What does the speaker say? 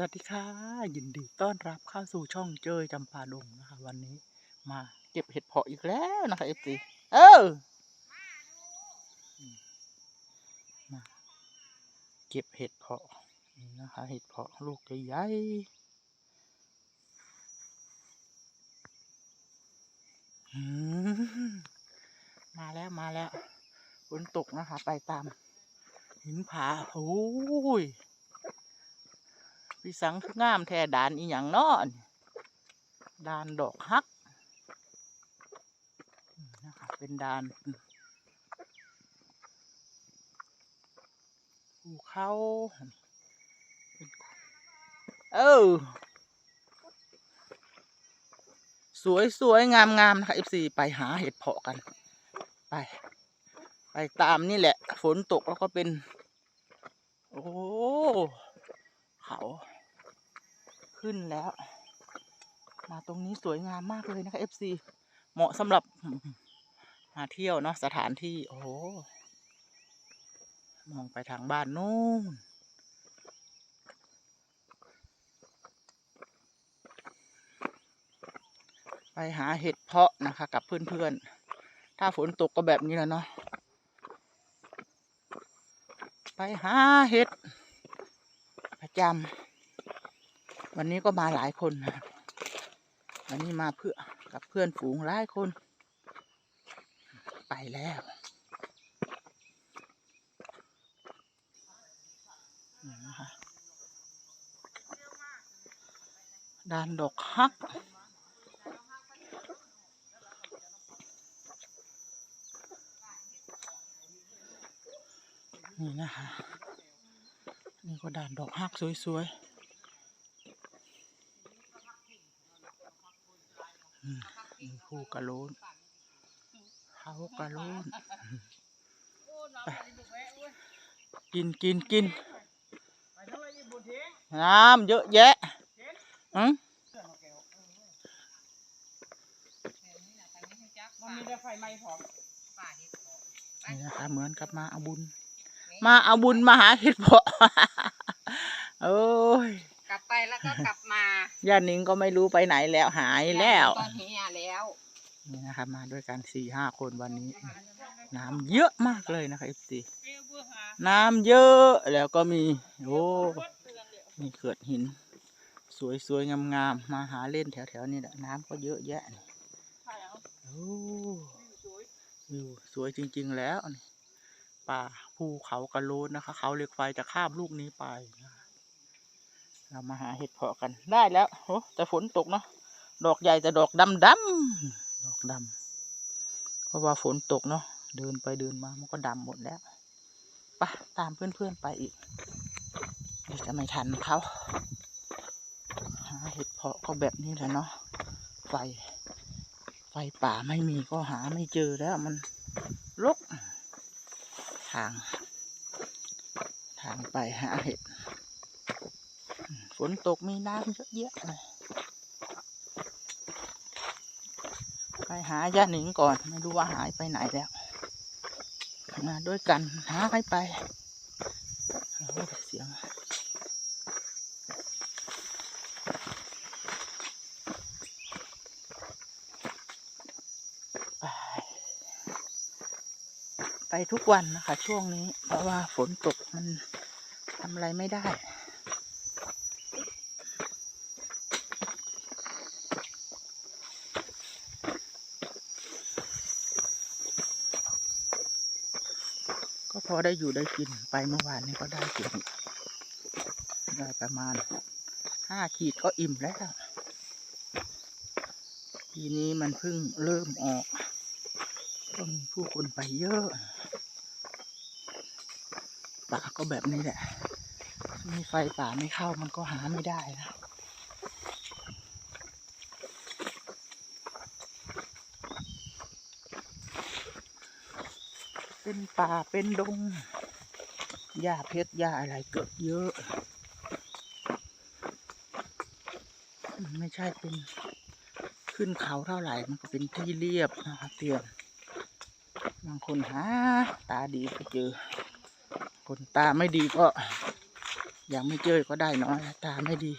วัสดีค่ะ ยินดีต้อนรับเข้าสู่ช่องเจยจำปาดงนะคะ วันนี้มาเก็บเห็ดเพาะอีกแล้วนะคะเอฟซีเออมาเก็บเห็ดเพาะนะคะ เห็ดเพาะลูกใหญ่มาแล้วมาแล้วฝนตกนะคะ ไปตามหินผาโอ้ย พี่สังคืองามแท้ดานอีหยังนอนดานดอกฮักนะคะเป็นดานภูเขาเออสวยสวยงามงามนะคะ FC ไปหาเห็ดเพาะกัน ไป ไปตามนี่แหละ ฝนตกแล้วก็เป็น โอ้ เขา ขึ้นแล้ว มาตรงนี้สวยงามมากเลยนะคะ FC เหมาะสำหรับมาเที่ยวเนาะสถานที่ โอ้โหมองไปทางบ้านนู้นไปหาเห็ดเพาะนะคะ กับเพื่อนๆ ถ้าฝนตกก็แบบนี้แหละเนาะ ไปหาเห็ดประจำ วันนี้ก็มาหลายคนนะวันนี้มาเพื่อกับเพื่อนฝูงหลายคน ไปแล้วนี่นะคะดานดอกฮัก นี่นะคะ นี่ก็ด่านดอกฮักสวยๆ อืมนี่ภูกระโลนเขากระโลนไปกินกินกินน้ำเยอะแยะอืมมันมีแต่ไฟไหม้พร้อมนี่นะคะเหมือนกับมาเอาบุญ มาเอาบุญมาหาเห็ดเพาะโอ้ย แล้วก็กลับมาย่านิงก็ไม่รู้ไปไหนแล้วหายแล้วตอนเฮียแล้วนี่นะคะมาด้วยกันสี่ห้าคนวันนี้ น้ำเยอะมากเลยนะคะเอฟซีน้ำเยอะแล้วก็มีโอ้มีเกิดหิน สวยๆงามๆมาหาเล่นแถวๆนี้แหละน้ำก็เยอะแยะนี่โอ้วิวสวยจริง ๆ แล้วนี่ป่าภูเขากระโลนนะคะ เขาเหล็กไฟจะข้ามลูกนี้ไปนะคะ เรามาหาเห็ดเพาะกันได้แล้วโอ้แต่ฝนตกเนาะดอกใหญ่แต่ดอกดำดำดอกดำเพราะว่าฝนตกเนาะเดินไปเดินมามันก็ดำหมดแล้วไปตามเพื่อนๆไปอีกเดี๋ยวจะไม่ทันเขาหาเห็ดเพาะก็แบบนี้แหละเนาะไฟ ไฟป่าไม่มีก็หาไม่เจอแล้วมันรกทาง ทางไปหาเห็ด นตกมีน้ำเยอะแยะเลยไปหาย่าหนิงก่อน ไม่รู้ว่าหายไปไหนแล้วมาด้วยกันหาใครไปเสียงไปไปทุกวันนะคะ ช่วงนี้ เพราะว่าฝนตกมันทำอะไรไม่ได้ ก็พอได้อยู่ได้กินไปเมื่อวานนี้ก็ได้กินได้ประมาณห้าขีดก็อิ่มแล้วทีนี้มันเพิ่งเริ่มออก ก็มีผู้คนไปเยอะป่าก็แบบนี้แหละ มีไฟป่าไม่เข้ามันก็หาไม่ได้นะ เป็นป่าเป็นดงหญ้าเพชรหญ้าอะไรเกิดเยอะ ไม่ใช่เป็นขึ้นเขาเท่าไหร่มันก็เป็นที่เรียบนะครับเตียนบางคนหาตาดีก็เจอ คนตาไม่ดีก็ยังไม่เจอก็ได้น้อยตาไม่ดี